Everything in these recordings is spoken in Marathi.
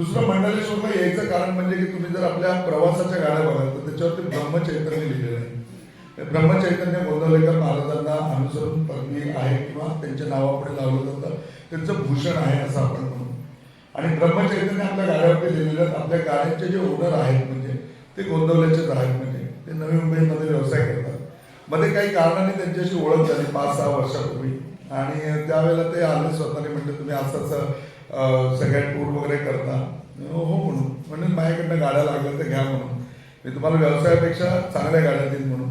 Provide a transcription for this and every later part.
दुसरं मंडलेश्वरला यायचं कारण म्हणजे की तुम्ही जर आपल्या प्रवासाच्या गाड्या बघाल तर त्याच्यावरती ब्रह्मचैतन्य लिहिलेलं आहे. ब्रह्मचैतन्य गोंदवलेकर महाराजांना अनुसरून पत्नी आहे किंवा त्यांच्या नावापुढे लावलं जातं त्यांचं भूषण आहे असं आपण म्हणू. आणि ब्रह्मचैतन्य आपल्या गाड्यावरती लिहिलेलं आपल्या गाड्यांचे जे ओनर आहेत म्हणजे ते गोंदवल्याचेच आहेत म्हणजे ते नवी मुंबईमध्ये व्यवसाय करतात. मध्ये काही कारणाने त्यांच्याशी ओळख झाली पाच सहा वर्षापूर्वी. आणि त्यावेळेला ते आले स्वतःने म्हणजे तुम्ही असं सगळ्या टूर वगैरे करता. हो हो म्हणून. म्हणून माझ्याकडनं गाड्या लागल्या तर घ्या म्हणून. मी तुम्हाला व्यवसायापेक्षा चांगल्या गाड्या देईन म्हणून.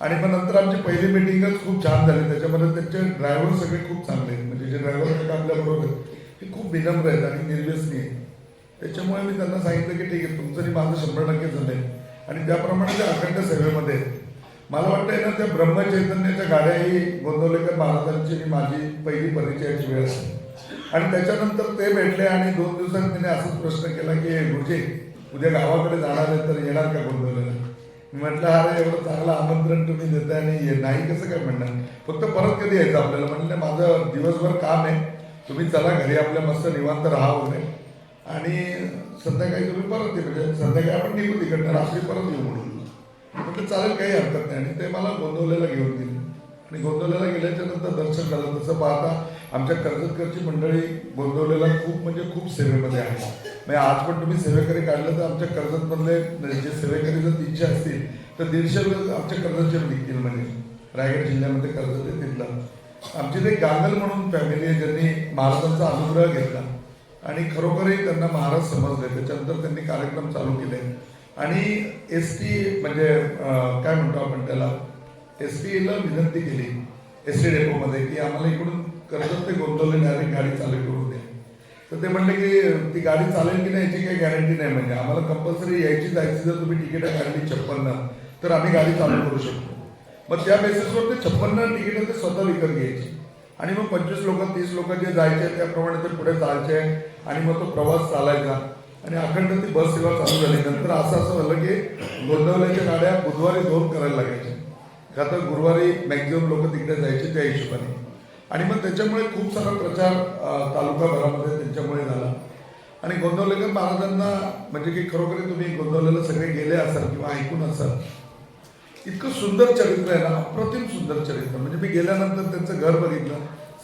आणि मग नंतर आमची पहिली मिटिंगच खूप छान झाली. त्याच्यामध्ये त्यांचे ड्रायव्हर सगळे खूप चांगले आहेत. म्हणजे जे ड्रायव्हर आपल्याबरोबर आहेत. ते खूप विनम्र आहेत आणि निर्व्यसनी आहेत. त्याच्यामुळे मी त्यांना सांगितलं की ठीक आहे तुमचं आणि माझं शंभर टक्के आहे आणि त्याप्रमाणे ते अखंड सेवेमध्ये आहेत. मला वाटतंय ना त्या ब्रह्मचैतन्याच्या गाड्याही गोंदवलेकर महाराजांची आणि माझी पहिली परिचयाची वेळ असेल. आणि त्याच्यानंतर ते भेटले आणि दोन दिवसांनी तिने असाच प्रश्न केला की गुरुजी उद्या गावाकडे जाणार आहे तर येणार का गोंदवलेला मी म्हटलं अरे एवढं चांगलं आमंत्रण तुम्ही देताय आणि ये- नाही कसं काय म्हणणार? फक्त परत कधी यायचं आपल्याला? म्हणलं माझं दिवसभर काम आहे. तुम्ही चला घरी आपल्या मस्त निवांत राहा वगैरे. आणि संध्याकाळी तुम्ही परत ये. म्हणजे संध्याकाळी आपण निघू तिकडनं रात्री परत येऊ म्हणून. म्हणजे चालेल काही हरकत नाही. आणि ते मला गोंदवलेला घेऊन गेले. आणि गोंदवलेला गेल्याच्यानंतर दर्शन झालं. तसं पाहता आमच्या कर्जतकरची मंडळी गोंदवलेला खूप म्हणजे खूप सेवेमध्ये आहे. म्हणजे आज पण तुम्ही सेवेकरी काढलं तर आमच्या कर्जतमधले म्हणजे जे सेवेकरी जर तीनशे असतील तर दीडशे लोक आमच्या कर्जतचे निघतील म्हणजे रायगड जिल्ह्यामध्ये कर्जत आहे तिथलं. आमची ते गांगल म्हणून फॅमिली आहे ज्यांनी महाराजांचा अनुग्रह घेतला. आणि खरोखरही त्यांना महाराज समजले त्याच्यानंतर त्यांनी कार्यक्रम चालू केले. आणि एस टी म्हणजे काय म्हणतो आपण त्याला? एस टीला विनंती केली एस टी डेपोमध्ये की आम्हाला इकडून कर्जत ते गोंदवले डायरेक्ट गाडी चालू करून द्या तर ते म्हणले की ती गाडी चालेल की नाही याची काही गॅरंटी नाही. म्हणजे आम्हाला कंपल्सरी यायची जायची जर तुम्ही तिकीटं काढली छप्पन्न तर आम्ही गाडी चालू करू शकतो. मग त्या बेसिसवर ते छप्पन्न तिकीटं ते स्वतः विकत घ्यायची. आणि मग पंचवीस लोक तीस लोक जे जायचे त्याप्रमाणे ते पुढे जायचे आणि मग तो प्रवास चालायचा. आणि अखंड ती बस सेवा चालू झाली. नंतर असं असं झालं की गोंदवल्याच्या गाड्या बुधवारी दोन करायला लागायच्या. का तर गुरुवारी मॅक्झिमम लोक तिकडे जायचे त्या हिशोबाने. आणि मग त्याच्यामुळे खूप सारा प्रचार तालुकाभरामध्ये त्यांच्यामुळे झाला. आणि गोंदवलेकर महाराजांना म्हणजे की खरोखर तुम्ही गोंदवलेला सगळे गेले असाल किंवा ऐकून असाल इतकं सुंदर चरित्र आहे ना अप्रतिम सुंदर चरित्र. म्हणजे मी गेल्यानंतर त्यांचं घर बघितलं.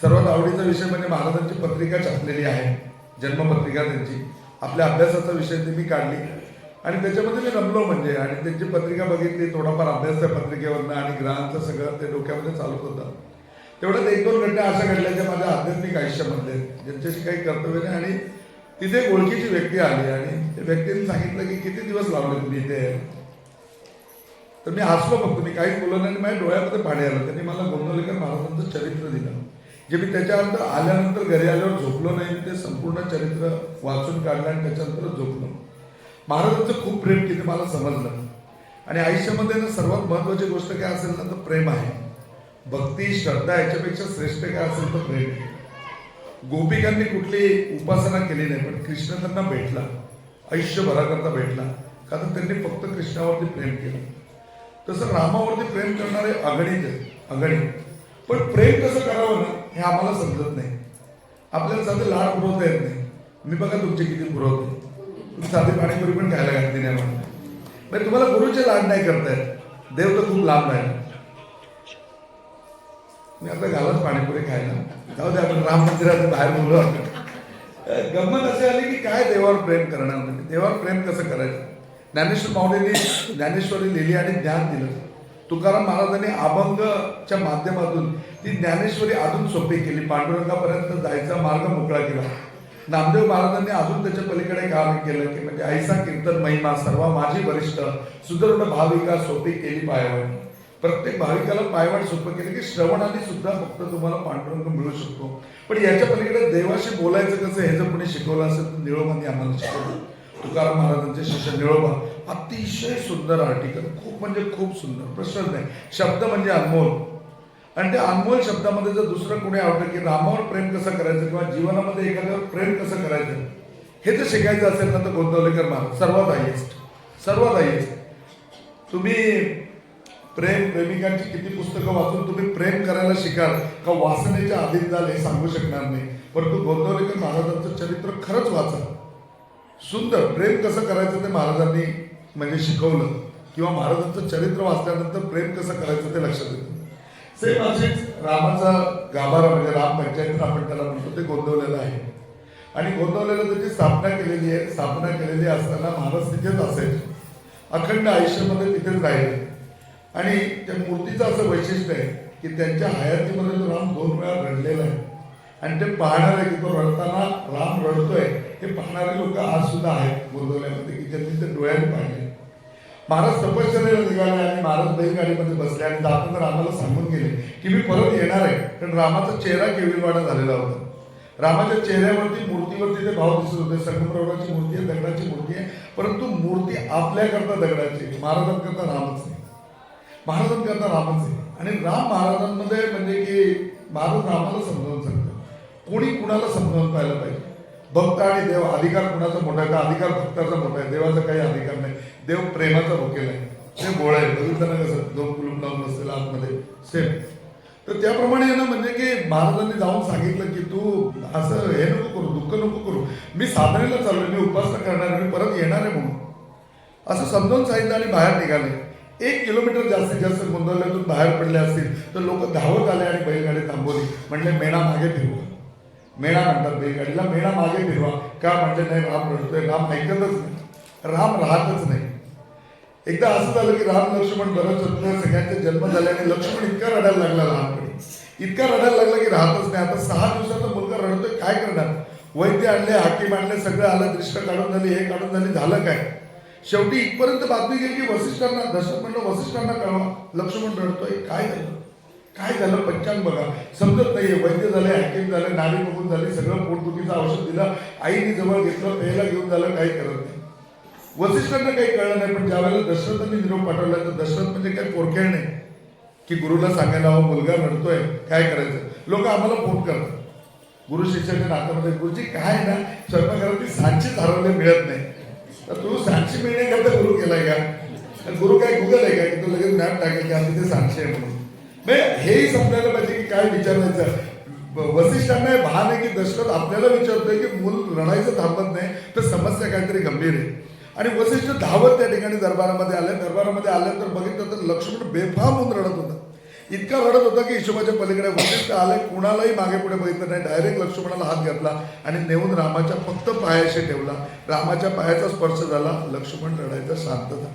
सर्वात आवडीचा विषय म्हणजे महाराजांची पत्रिका छापलेली आहे जन्मपत्रिका त्यांची. आपल्या अभ्यासाचा विषय ती मी काढली. आणि त्याच्यामध्ये मी रमलो म्हणजे आणि त्यांची पत्रिका बघितली थोडाफार अभ्यास त्या पत्रिकेवरनं आणि ग्रहांचं सगळं ते डोक्यामध्ये चालत होतं. तेवढ्यात एक दोन घटना अशा घडल्या ज्या माझ्या आध्यात्मिक आयुष्यामधले आहेत, ज्यांच्याशी काही कर्तव्य नाही आणि तिथे एक ओळखीची व्यक्ती आली आणि त्या व्यक्तीने सांगितलं की किती दिवस लावले तुम्ही इथे? तर मी हसलो फक्त मी काहीच बोललो नाही आणि माझ्या डोळ्यामध्ये पाणी आलं. त्यांनी मला गोंदवलेकर महाराजांचं चरित्र दिलं जे मी त्याच्यानंतर आल्यानंतर घरी आल्यावर झोपलो नाही. ते संपूर्ण चरित्र वाचून काढलं आणि त्याच्यानंतर झोपलो. महाराजांचं खूप प्रेम किती मला समजलं. आणि आयुष्यामध्ये ना सर्वात महत्त्वाची गोष्ट काय असेल ना तर प्रेम आहे. भक्ती श्रद्धा याच्यापेक्षा श्रेष्ठ काय असेल तर प्रेम. गोपिकांनी कुठली उपासना केली नाही पण कृष्ण त्यांना भेटला. आयुष्यभराकरता भेटला. कारण त्यांनी फक्त कृष्णावरती प्रेम केलं. तसं रामावरती प्रेम करणारे अगणित आहेत अगणित पण प्रेम कसं करावं ना हे आम्हाला समजत नाही. आपल्याला साधे लाड पुरवता येत नाही. मी बघा तुमचे किती पुरवते. तुम्ही साधे पाणीपुरी पण खायला घातली नाही म्हणून. म्हणजे तुम्हाला गुरुचे लाड नाही करतायत देव तर खूप लांब आहे मी आता घालत पाणीपुरी खायला. जाऊ दे आपण राम मंदिरात बाहेर बोलू आपण गंमत असे आली की काय देवावर प्रेम करणार म्हणजे देवावर प्रेम कसं करायचं? ज्ञानेश्वर माऊलींनी ज्ञानेश्वरी लिहिली आणि ज्ञान दिलं. तुकाराम महाराजांनी अभंगच्या माध्यमातून ती ज्ञानेश्वरी अजून सोपी केली. पांडुरंगापर्यंत जायचा मार्ग मोकळा केला. नामदेव महाराजांनी अजून त्याच्या पलीकडे काम केलं की म्हणजे आईसा कीर्तन महिमा सर्व माझी वरिष्ठ सुदृढ भाविका सोपी केली पायावर. प्रत्येक भाविकाला पायवाट सोपं केलं की श्रवणाने सुद्धा फक्त तुम्हाला पांडुरंग मिळू शकतो. पण याच्या पलीकडे देवाशी बोलायचं कसं हे जर कोणी शिकवलं असेल तर निळोबांनी आम्हाला शिकवलं. तुकाराम महाराजांचे शिष्य निळोबा अतिशय सुंदर आर्टिकल खूप म्हणजे खूप सुंदर प्रश्नच नाही शब्द म्हणजे अनमोल. आणि त्या अनमोल शब्दामध्ये जर दुसरं कोणी आवडलं की रामावर प्रेम कसं करायचं किंवा जीवनामध्ये एखाद्यावर प्रेम कसं करायचं हे जर शिकायचं असेल ना तर गोंदवलेकर महाराज सर्वात हायेस्ट सर्वात हायेस्ट तुम्ही प्रेम प्रेमिकांची किती पुस्तकं वाचून तुम्ही प्रेम करायला शिकाल का वासनेच्या अधीन जाल हे सांगू शकणार नाही? परंतु गोंदवलेकर महाराजांचं चरित्र खरंच वाचा. सुंदर. प्रेम कसं करायचं ते महाराजांनी म्हणजे शिकवलं. किंवा महाराजांचं चरित्र वाचल्यानंतर प्रेम कसं करायचं ते लक्षात येतं. सेम असेच रामाचा गाभारा म्हणजे राम पंचायत आपण त्याला म्हणतो ते गोंदवलेलं आहे. आणि गोंदवलेलं त्याची स्थापना केलेली आहे. स्थापना केलेली असताना महाराज तिथेच असायचे. अखंड आयुष्यामध्ये तिथेच राहिले. आणि त्या मूर्तीचं असं वैशिष्ट्य आहे की त्यांच्या हयातीमध्ये तो राम दोन वेळा रडलेला आहे. आणि ते पाहणारे की तो रडताना राम रडतोय. हे पाहणारे लोक आज सुद्धा आहेत गोंदवल्यामध्ये की त्यांनी ते डोळ्याने पाहिले. महाराज तपश्चर्याला निघाले आणि महाराज बैलगाडीमध्ये बसले आणि जाताना रामाला सांगून गेले की मी परत येणार आहे. कारण रामाचा चेहरा केविलवाडा झालेला होता. रामाच्या चेहऱ्यावरती मूर्तीवरती ते भाव दिसत होते. संगमरवराची मूर्ती आहे दगडाची मूर्ती आहे. परंतु मूर्ती आपल्याकरता दगडाची महाराजांकरता रामच आहे महाराजांकरता रामच. आहे आणि राम महाराजांमध्ये म्हणजे की महाराज रामाला समजावून सांगतो. कोणी कुणाला समजावून पाहायला पाहिजे? भक्त आणि देव अधिकार कुणाचा मोठा आहे? का अधिकार भक्ताचा मोठा आहे? देवाचा काही अधिकार नाही. देव प्रेमाचा भोकेला आहे. ते गोळ आहे. बघितलं ना कसं दोन कुलूप लावून बसलेला आतमध्ये. सेम तर त्याप्रमाणे आहे ना म्हणजे की महाराजांनी जाऊन सांगितलं की तू असं हे नको करू दुःख नको करू. मी साधनेला चाललोय मी उपासना करणार आहे, मी परत येणार आहे म्हणून. असं समजावून सांगितलं आणि बाहेर निघाले. एक किलोमीटर जास्तीत जास्त गोंधळल्यातून बाहेर पडले असतील तर लोक धावत आले आणि बैलगाडी थांबवली. म्हणले मेणा मागे फिरवा. मेणा म्हणतात बैलगाडीला मेणा मागे फिरवा. का म्हणजे नाही राम रडतोय. राम ऐकतच नाही. राम राहतच नाही. एकदा असं झालं की राम लक्ष्मण भरत शत्रुघ्न सगळ्यांचा जन्म झाल्याने लक्ष्मण इतका रडायला लागला लहानपणी. इतका रडायला लागला की राहतच नाही. आता सहा दिवसाचा मुलगा रडतोय काय करणार? वैद्य आणले हाकीम आणले सगळं आलं दृष्ट काढून झाली हे काढून झाली झालं काय? शेवटी इथपर्यंत बातमी गेली की वसिष्ठांना दशरथ म्हणलं वसिष्ठांना कळवा. लक्ष्मण रडतोय. काय झालं? काय झालं? पंचांग बघा. समजत नाहीये. वैद्य झाले हॅकिंग झाले नाडी बघून झाले सगळं पोटदुखीचं औषध दिलं. आईने जवळ घेतलं प्यायला घेऊन झालं काही करत नाही. वसिष्ठांना काही कळलं नाही पण ज्यावेळेला दशरथांनी निरोप पाठवला तर दशरथ म्हणजे काही पोरखेळ नाही. की गुरुला सांगायला हवं मुलगा रडतोय काय करायचं? लोक आम्हाला फोन करतात. गुरु शिष्याच्या नात्यामध्ये गुरुजी काय ना? स्वयंपाकघरात सांची हरवले मिळत नाही. तर तू सांची मिळण्याकरता गुरु केलाय का? आणि गुरु काय गुगल आहे का? की तू लगेच मॅप टाकेल की आम्ही ते सांगशे आहे म्हणून. म्हणजे हेही समजायला पाहिजे की काय विचारायचं. वसिष्ठांना भान आहे की दशरथ आपल्याला विचारतोय की मूल रडायचं थांबत नाही तर समस्या काहीतरी गंभीर आहे. आणि वसिष्ठ धावत त्या ठिकाणी दरबारामध्ये आले. दरबारामध्ये आल्यानंतर बघितलं तर लक्ष्मण बेफाम होऊन रडत होता. इतका रडत होता की हिशोबाच्या पलीकडे वसिष्ठ आले कुणालाही मागे पुढे बघितलं नाही. डायरेक्ट लक्ष्मणाला हात घातला आणि नेऊन रामाच्या फक्त पायाशी ठेवला. रामाच्या पायाचा स्पर्श झाला. लक्ष्मण रडायचा शांत झाला.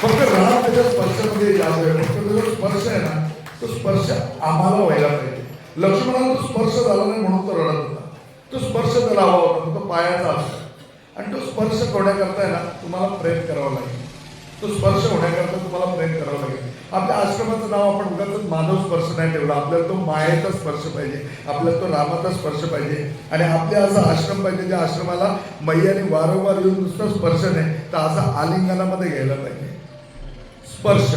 फक्त राम त्याच्या स्पर्शामध्ये जो फक्त त्याचा स्पर्श आहे ना तो स्पर्श आम्हाला व्हायला पाहिजे. लक्ष्मणाला तो स्पर्श झाला नाही म्हणून तो रडत होता. तो स्पर्श त्याला हवा होता. तो पायाचा असतो. आणि तो स्पर्श करण्याकरता आहे ना तुम्हाला प्रयत्न करावा लागेल. तो स्पर्श होण्याकरता तुम्हाला प्रयत्न करावा लागेल. आपल्या आश्रमाचं नाव आपण उगाच मानव स्पर्श नाही ठेवला. आपल्याला तो मायेचा स्पर्श पाहिजे. आपल्याला तो रामाचा स्पर्श पाहिजे. आणि आपल्या असा आश्रम पाहिजे ज्या आश्रमाला मैयाने वारंवार येऊन नुसतं स्पर्श नाही तर असा आलिंगनामध्ये घ्यायला पाहिजे. स्पर्श.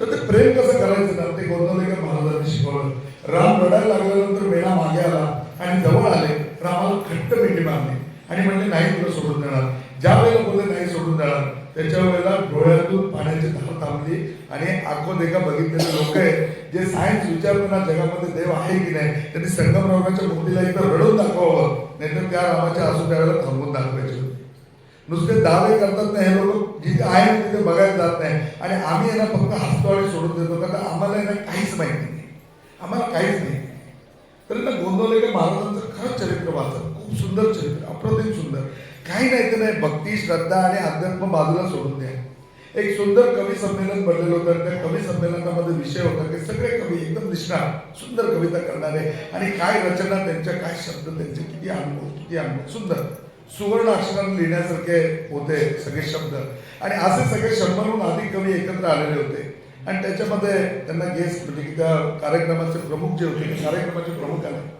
तर ते प्रेम कसं करायचं? ना ते गोंदवलेकर महाराजांनी शिकवलं. राम रडायला लागल्यानंतर वेळा मागे आला आणि जवळ आले. रामाला खट्ट मिठी मारली आणि म्हणले नाही तुला सोडून देणार. ज्या वेळेला बोलले नाही सोडून देणार. त्याच्या वेळेला डोळ्यातून पाण्याची धार थांबली आणि आखो देखा बघितलेले लोक आहेत जे सायन्स विचारताना जगामध्ये देव आहे की नाही त्यांनी संगमरवराच्या मूर्तीला एकदा रडून दाखवावं नाहीतर त्या रामाच्या असू त्यावेळेला थांबून दाखवायचे. नुसते दावे करतात ना हे लोक जिथे आहे तिथे बघायला जात नाही. आणि आम्ही यांना फक्त हसतो आणि सोडून देतो कारण आम्हाला यांना काहीच माहिती नाही. आम्हाला काहीच नाही. तर ना गोंदवलेकर महाराजांचं खरंच चरित्र वाचत खूप सुंदर चरित्र अप्रतिम सुंदर. काही नाही तर नाही भक्ती श्रद्धा आणि अध्यात्म बाजूला सोडून द्या. एक सुंदर कवी संमेलन भरलेलं होतं. त्या कवी संमेलनामध्ये विषय होता की सगळे कवी एकदम निष्णात सुंदर कविता करणारे आणि काय रचना त्यांच्या काय शब्द त्यांचे किती अनुभव किती अनुभव सुंदर. सुवर्ण अक्षराने लिहिण्यासारखे होते सगळे शब्द. आणि असे सगळे शंभरहून अधिक कवी एकत्र आलेले होते. आणि त्याच्यामध्ये त्यांना गेस्ट म्हणजे की त्या कार्यक्रमाचे प्रमुख जे होते ते कार्यक्रमाचे प्रमुख आले.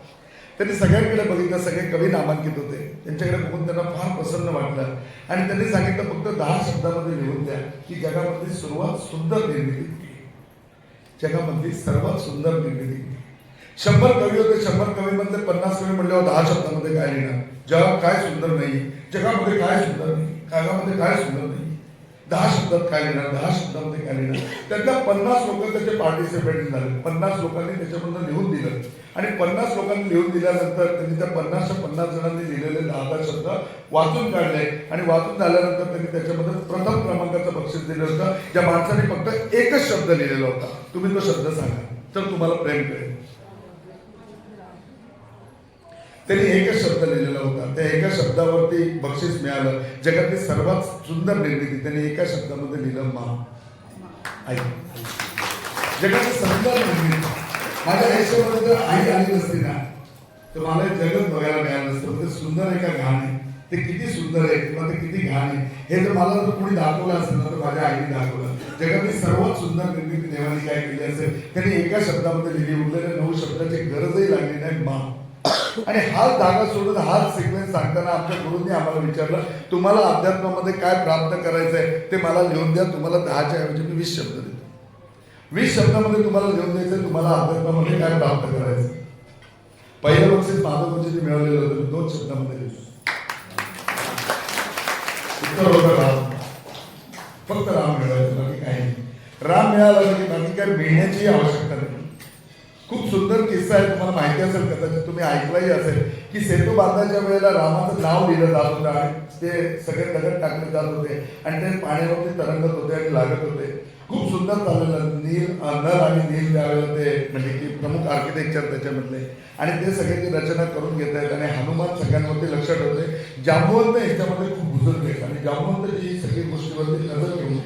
त्यांनी सगळ्यांकडे बघितलं सगळे कवी नामांकित होते. त्यांच्याकडे बघून त्यांना फार प्रसन्न वाटलं. आणि त्यांनी सांगितलं फक्त दहा शब्दामध्ये लिहून द्या की जगामधली सुरुवात सुंदर निर्मिती जगामधली सर्वात सुंदर निर्मिती शंभर कवी होते शंभर कवी पन्नास कवी म्हणल्यावर दहा शब्दामध्ये काय लिहिणार? जगात काय सुंदर नाही जगामध्ये काय सुंदर नाही कागामध्ये काय सुंदर नाही दहा शब्दात काय लिहिणार? दहा शब्दामध्ये काय लिहिणार? त्यातल्या पन्नास लोक त्याचे पार्टिसिपेट झाले. पन्नास लोकांनी त्याच्याबद्दल लिहून दिलं. आणि पन्नास लोकांनी लिहून दिल्यानंतर त्यांनी त्या पन्नासच्या पन्नास जणांनी लिहिलेले दहा दहा शब्द वाचून काढले. आणि वाचून झाल्यानंतर त्यांनी त्याच्यामध्ये प्रथम क्रमांकाचं बक्षीस दिलं होतं. ज्या माणसाने फक्त एकच शब्द लिहिलेला होता. तुम्ही तो शब्द सांगा. तर तुम्हाला प्रेम करेल त्यांनी एकच शब्द लिहिलेला होता. त्या एका शब्दावरती बक्षीस मिळालं. जगातली सर्वात सुंदर निर्मिती. त्यांनी एका शब्दामध्ये लिहिलं मा. आई जगातली सुंदर निर्मिती. माझ्या आयुष्यामध्ये जर आई आली नसती ना तर मला जगत बघायला मिळालं नसतं. ते सुंदर आहे का घाण आहे. ते किती सुंदर आहे किंवा ते किती घाण आहे हे जर मला जर कोणी दाखवलं असेल ना तर माझ्या आईने दाखवलं. जगातली सर्वात सुंदर निर्मिती देवाने काय केली असेल त्यांनी एका शब्दामध्ये लिहिली उरलेल्या नऊ शब्दाची गरजही लागली नाही मा आणि हाच धागा सोडून हाच सिक्वेन्स सांगताना आमच्या गुरुंनी आम्हाला विचारलं तुम्हाला अध्यात्मामध्ये काय प्राप्त करायचंय ते मला लिहून द्या तुम्हाला दहाच्या ऐवजी मी वीस शब्द देतो. वीस शब्दामध्ये तुम्हाला लिहून द्यायचं तुम्हाला अध्यात्मामध्ये काय प्राप्त करायचं? पहिल्या बक्षीस माधव गुरुजींनी मिळवलेलं होतं दोन शब्दामध्ये लिहिलं उत्तर होतं राम. फक्त राम मिळवायचं बाकी काही नाही. राम मिळाला की बाकी काय मिळण्याची आवश्यकता नाही. खूप सुंदर किस्सा आहे तुम्हाला माहिती असेल कदाचित तुम्ही ऐकलाही असेल की सेतू बांधायच्या वेळेला रामाचं नाव लिहिलं जात होतं आणि ते सगळे दगड टाकले जात होते आणि ते पाण्यावरती तरंगत होते आणि लागत होते. खूप सुंदर चाललेलं नील नर आणि नील त्यावेळेला ते म्हणजे की प्रमुख आर्किटेक्चर त्याच्यामधले. आणि ते सगळ्यांची रचना करून घेत आहेत आणि हनुमान सगळ्यांवरती लक्ष ठेवते. जांबवंत याच्यामध्ये खूप घुसत आहेत. आणि जांबुवंत जी सगळी गोष्टीवरती नजर ठेवून.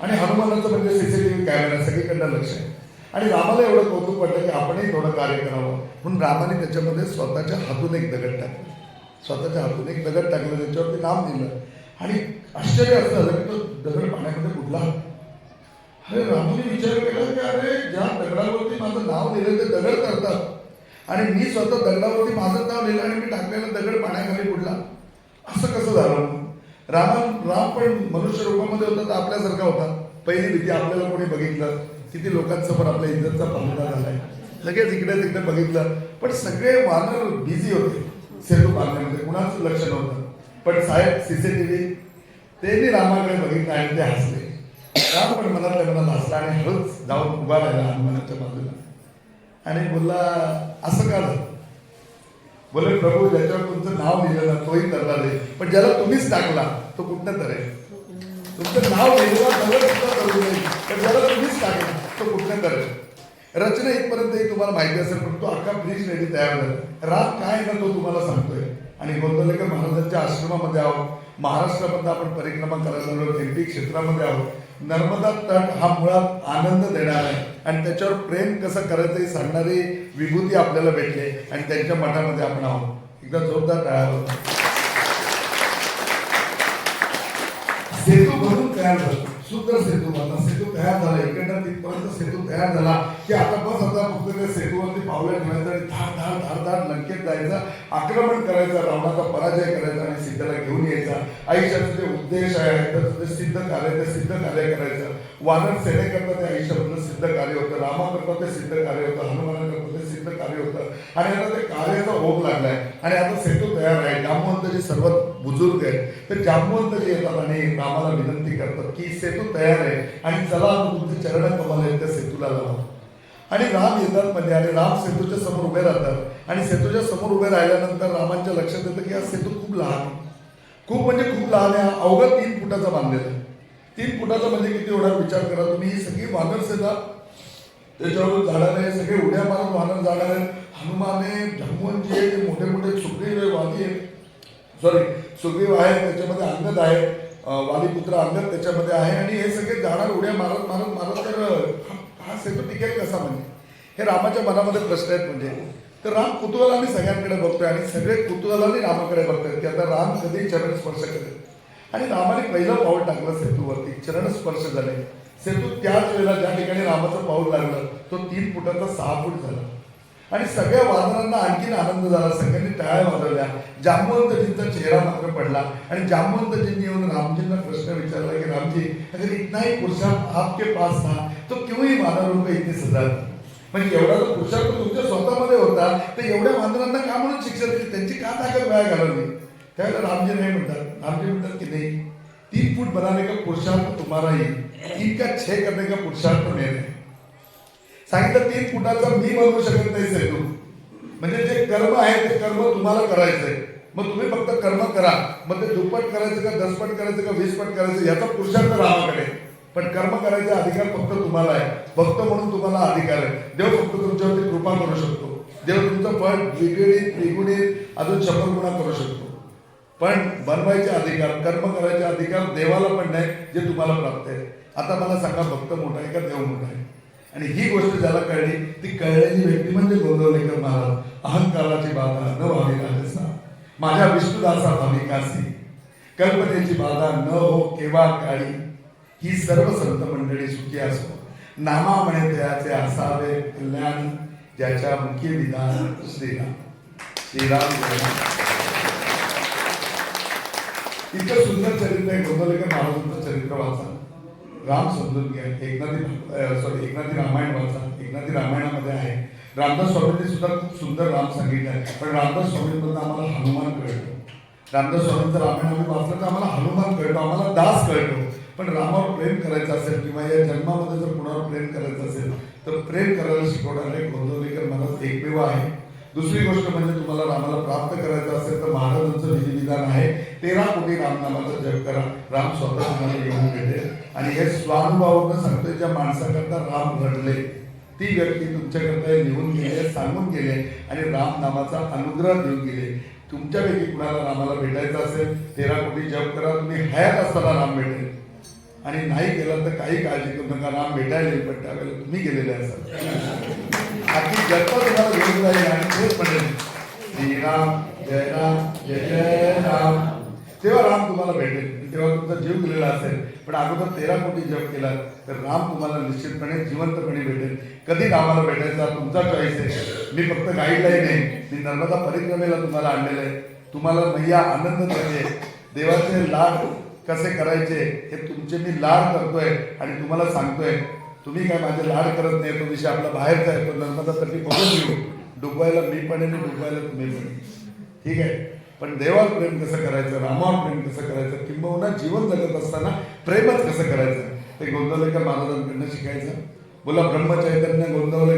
आणि हनुमानाचं म्हणजे सीसीटीव्ही कॅमेरा सगळीकडनं लक्ष आहे. आणि रामाला एवढं कौतुक वाटलं की आपणही थोडं कार्य करावं. म्हणून रामाने त्याच्यामध्ये स्वतःच्या हातून एक दगड टाकलं. स्वतःच्या हातून एक दगड टाकलं त्याच्यावरती नाम दिलं. आणि आश्चर्य असं झालं की तो दगड पाण्यामध्ये बुडला. अरे रामाने विचार केला की? अरे ज्या दगडावरती माझं नाव लिहिलं ते दगड करतात. आणि मी स्वतः दगडावरती माझं नाव लिहिलं आणि मी टाकलेला दगड पाण्याखाली कुठला असं कसं झालं? राम राम पण मनुष्य रूपामध्ये होता तर आपल्यासारखा होता. पहिली भीती आपल्याला कोणी बघितलं? किती लोकांसमोर आपल्या इज्जतचा पाहुणा झालाय. लगेच इकडे तिकडे बघितलं. पण सगळे वानर बिझी होते. सेतू बांधण्यामध्ये कुणाचं लक्ष नव्हतं. पण साहेब सीसीटीव्ही त्यांनी रामाकडे बघितलं आणि ते हसले. राम पण मनातल्या मनात हसला आणि हळूच जाऊन उभा राहिला हनुमानाच्या बाजूला. आणि बोलला असं का झालं? बोले प्रभू ज्याच्यावर तुमचं नाव लिहिलं तोही तरला नाही पण ज्याला तुम्हीच टाकला तो कुठनं आहे तुमचं नाव लिहिलेला दगड सुद्धा करू नये? पण ज्याला तुम्हीच टाकला तो कुठनं करेल? रचना इथपर्यंतही तुम्हाला माहिती असेल पण तो अख्खा ब्रिज रेडी तयार झाला. राग काय ना तो तुम्हाला सांगतोय. आणि गोंदवलेकर महाराजांच्या आश्रमामध्ये आहोत. महाराष्ट्रामध्ये आपण परिक्रमा करायला आलो क्षेत्रामध्ये आहोत. नर्मदा तट हा मुळात आनंद देणार आहे. आणि त्याच्यावर प्रेम कसं करायचं हे सांगणारी विभूती आपल्याला भेटले आणि त्यांच्या मठामध्ये आपण आहोत. एकदा जोरदार टाळ्या सेतू भरून तयार झाला. सुंदर सेतू बनला सेतू तयार झाला इकडनं तिथपर्यंत सेतू तयार झाला की आता बस आता फक्त त्या सेतूवरती पावलं ठेवायचं आणि धार धार धार धार लंकेत जायचा आक्रमण करायचा रावणाचा पराजय करायचा आणि सिद्धला घेऊन यायचा. आयुष्याचे जे उद्देश आहे तर ते सिद्ध कार्य ते सिद्ध कार्य करायचं. वानर सेनेकरता ते आयुष्यामधलं सिद्ध कार्य होतं रामाकरता ते सिद्ध कार्य होतं हनुमानाकरता ते सिद्ध कार्य होतं. आणि आता ते कार्याचा ओघ आणि आता सेतू तयार आहे. जामवंतजी जे सर्वात बुजुर्ग आहेत. तर जामवंतजी जे येतात आणि रामाला विनंती करतात की सेतू तयार आहे आणि चला तुमचे चरण कमल त्या सेतूला लावा. आणि राम येतात म्हणजे आणि राम सेतूच्या समोर उभे राहतात. आणि सेतूच्या समोर उभे राहिल्यानंतर रामांच्या लक्षात येतं की हा सेतू खूप लहान आहे. खूप म्हणजे खूप लहान आहे. अवघड अवघा तीन फुटाचा बांधलेला आहे. तीन फुटाचा म्हणजे किती एवढा विचार करा तुम्ही. ही सगळी वानर सेना त्याच्यावर जाणार आहे. सगळे उड्या मारून वानर जाणार आहेत. हनुमान आहे जे मोठे मोठे सुग्रीव आहे वादी सॉरी सुग्रीव आहे त्याच्यामध्ये अंगद आहे. वालीपुत्र अंगद त्याच्यामध्ये आहे. आणि हे सगळे जाणार उड्या मारत मारत मारत तर हा- हा सेतू टिकेल कसा म्हणजे? हे रामाच्या मनामध्ये प्रश्न आहेत म्हणजे. तर राम कुतूहलाने सगळ्यांकडे बघतोय आणि सगळे कुतूहलाने रामाकडे बघतायत की आता राम कधी चरण स्पर्श करेल? आणि रामाने पहिलं पाऊल टाकलं सेतूवरती. चरण स्पर्श झाले. सेतू त्याच वेळेला ज्या ठिकाणी रामाचं पाऊल लागलं तो तीन फुटाचा सहा फूट झाला. आणि सगळ्या वादनांना आणखीन आनंद झाला. सगळ्यांनी टाळ्या वाजवल्या. जांबवंतजींचा चेहरा मात्र पडला. आणि जांबवंतजींनी येऊन रामजींना प्रश्न विचारला की रामजी अगर इतना ही पुरुषार्थ आपके पास था. तो क्यों ही वानर रुपये इतने सजा म्हणजे एवढा जर पुरुषार्थ तुमच्या स्वतःमध्ये होता तर एवढ्या वादनांना का म्हणून शिक्षा दिली? त्यांची का ताकद वाया घालवली? त्यावेळेला रामजी नाही म्हणतात. रामजी म्हणतात की नाही तीन फूट बनाने का पुरुषार्थ तुम्हाला येईल तीन का छे करणे का पुरुषार्थ मेरे. सांगितलं तीन फुटाचा मी बनवू शकत नाही सेतू म्हणजे जे कर्म आहे ते कर्म तुम्हाला करायचंय. मग तुम्ही फक्त कर्म करा. मग ते दुप्पट करायचं का दसपट करायचं का वीसपट करायचं याचा पुरुषार्थ रामाकडे पण कर्म करायचा अधिकार फक्त तुम्हाला आहे. भक्त म्हणून तुम्हाला अधिकार आहे. देव फक्त तुमच्यावरती कृपा करू शकतो. देव तुमचं फळ द्विगुणित त्रिगुणित अजून शंभर गुणा करू शकतो. पण बनवायचे अधिकार कर्म करायचे अधिकार देवाला पण नाही जे तुम्हाला प्राप्त आहे. आता मला सांगा भक्त मोठा आहे का देव मोठा आहे? आणि ही गोष्ट ज्याला कळली ती कळलेली व्यक्ती म्हणजे गोंदवलेकर महाराज. अहंकाराची बाधा न व्हावी राजसा माझ्या विष्णुदासा भाविकासी कल्पनेची बाधा न हो केव्हा काळी? ही सर्व संत मंडळी सुखी असो. नामा म्हणे त्याचे असावे कल्याण ज्याच्या मुख्य विधान श्रीराम. श्रीराम श्रीराम इतकं सुंदर चरित्र आहे गोंदवलेकर महाराजांचं चरित्र वाचा राम समजून घ्या एकनाथी सॉरी एकनाथी रामायण वाचा एकनाथी रामायणामध्ये आहे. रामदास स्वामींनी सुद्धा खूप सुंदर राम सांगितलं आहे. पण रामदास स्वामींबद्दल आम्हाला हनुमान कळतो. रामदास स्वामींचं रामायण आम्ही वाचलं तर आम्हाला हनुमान कळतो आम्हाला दास कळतो. पण रामावर प्रेम करायचं असेल किंवा या जन्मामध्ये जर कुणावर प्रेम करायचं असेल तर प्रेम करायला शिकवणारे गोंदवलेकर मला एकमेव आहे दुसरी गोष्ट म्हणजे तुम्हाला रामाला प्राप्त करायचं असेल तर महाराजांचं विधिविधान आहे तेरा कोटी रामनामाचा जप करा. राम स्वतः तुम्हाला येऊन भेटेल. आणि हे स्वानुभवावरून सांगतोय ज्या माणसाकरता राम घडले ती व्यक्ती तुमच्याकरता लिहून गेले सांगून गेले आणि राम नामाचा अनुग्रह देऊन गेले. तुमच्यापैकी कुणाला रामाला भेटायचं असेल तेरा कोटी जप करा तुम्ही हयात असताना राम भेटेल. आणि नाही गेला तर काही काळजी करू नका राम भेटायला येईल पण त्यावेळेला तुम्ही गेलेले असाल. अगदी जन्म तुम्हाला घेऊन जाईल आणि तेच म्हणेल. श्रीराम जय राम जय जय राम. तेव्हा राम तुम्हाला भेटेल. तेव्हा तुमचा जीव दिलेला असेल. पण अगोदर तेरा कोटी जप केला तर राम तुम्हाला निश्चितपणे जिवंतपणे भेटेल. कधी रामाला भेटायचा तुमचा चॉईस आहे. मी फक्त गाईडलाईन आहे. मी नर्मदा परिक्रमेला तुम्हाला आणलेलं आहे. तुम्हाला मैया आनंद देते. देवाचे लाड कसे करायचे हे तुमचे मी लाड करतोय आणि तुम्हाला सांगतोय. तुम्ही काय माझे लाड करत नाही तो विषय आपला बाहेरचा आहे तो नर्मदा तटी बघून घेऊ. डुबवायला मी पण आहे आणि डुबवायला तुम्ही पण ठीक आहे? पण देवावर प्रेम कसं करायचं रामावर प्रेम कसं करायचं किंबहुना जीवन जगत असताना प्रेमच कसं करायचं? ते गोंदवलेकर महाराजांकडनं शिकायचं. बोला ब्रह्मचैतन्य गोंदवले